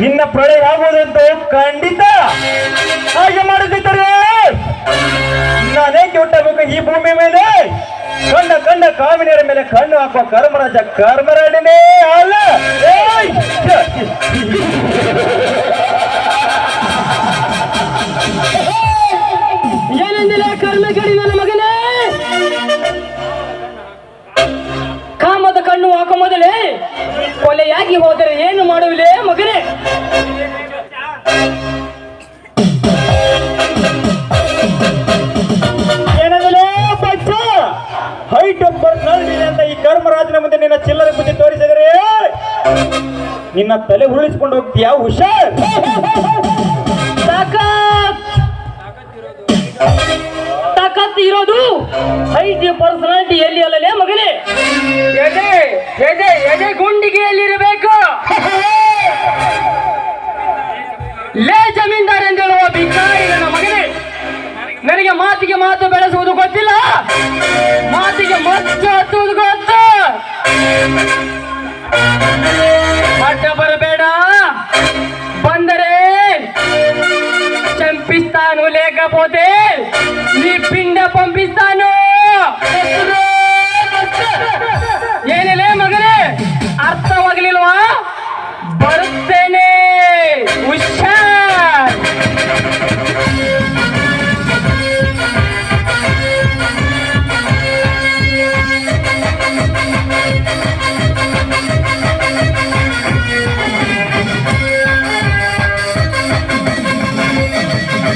ನಿನ್ನ ಪ್ರಳಯ ಆಗೋದಂತ ಖಂಡಿತ ಹಾಗೆ ಮಾಡದಿದ್ದರೆ ನಾನೇಕೆ ಹುಟ್ಟಬೇಕು ಈ ಭೂಮಿ ಮೇಲೆ? ಕಣ್ಣ ಕಣ್ಣ ಕಾಮಿನಿಯರ ಮೇಲೆ ಕಣ್ಣು ಹಾಕುವ ಕರ್ಮರಾಜ ಕರ್ಮರಾಡಿನೇ ಅಲ್ಲ! ಏನೆಂದಿಲ್ಲ ಕರ್ಮಗಡಿ ನನ್ನ ಮಗನೇ? ಕಾಮದ ಕಣ್ಣು ಹಾಕೋ ಮೊದಲೇ ಕೊಲೆಯಾಗಿ ಹೋದರೆ ಏನು ಮಾಡುವಿಲೆ? ಈ ಮುಂದೆ ನಿನ್ನ ಚಿಲ್ಲರೆ ಬುದ್ಧಿ ತೋರಿಸಿದರೆ ನಿನ್ನ ತಲೆ ಉರುಳಿಸ್ಕೊಂಡು ಹೋಗ್ತೀಯಾ ಹುಷಾರ್? ತಾಕತ್! ಇರೋದು ಐಟಿ ಪರ್ಸನಾಲಿಟಿ ಎಲ್ಲಿ ಅಲ್ಲಲೇ ಮಗನೇ? ಎದೆ ಎದೆ ಎದೆ ಗುಂಡಿಗೆ ಎಲ್ಲಿರಬೇಕು ಲೇ ಜಮೀನ್ದಾರ್ ಎಂದೇಳುವ ಭಿಕಾರಿ ನನ್ನ ಮಗನೇ ನನಗೆ ಮಾತಿಗೆ ಮಾತು ಬೆಳೆಸುವುದು ಗೊತ್ತಿಲ್ಲ. ಮಾತಿಗೆ ಮಚ್ಚು ಹತ್ತುವುದು ಗೊತ್ತು. లేకపోతే నీ పిండ పంపిస్తాను ఏనిలే మగలే అర్థ వగలిల్వా బరుస్తేనే ఉషా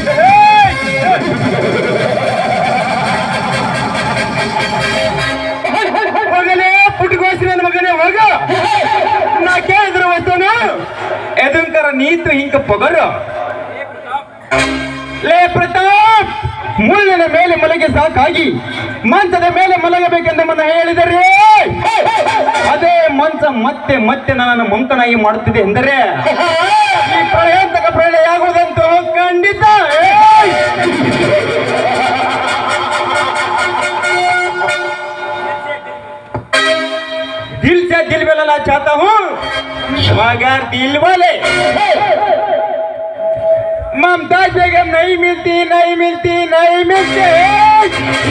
Yeah. ನೀತು ಹಿಂಕ ಪೊಗರು? ಲೇ ಪ್ರತಾಪ್, ಮುಳ್ಳಿನ ಮೇಲೆ ಮಲಗೆ ಸಾಕಾಗಿ, ಮಂಚದ ಮೇಲೆ ಮಲಗಬೇಕೆಂದು ಮನ ಹೇಳಿದರೆ? ಅದೇ ಮಂಚ ಮತ್ತೆ ಮತ್ತೆ ನನ್ನನ್ನು ಮಂಕನಾಗಿ ಮಾಡುತ್ತಿದೆ ಎಂದರೆ, ಈ ಪ್ರಳಯಾಂತಕ ಪ್ರಳಯ ಆಗುವುದಂತೂ ಖಂಡಿತ. ಏಯ್! दिल में लाना चाहता हूँ मगर दिल वाले, ममताज बेगम नहीं मिलती नहीं मिलती नहीं मिलती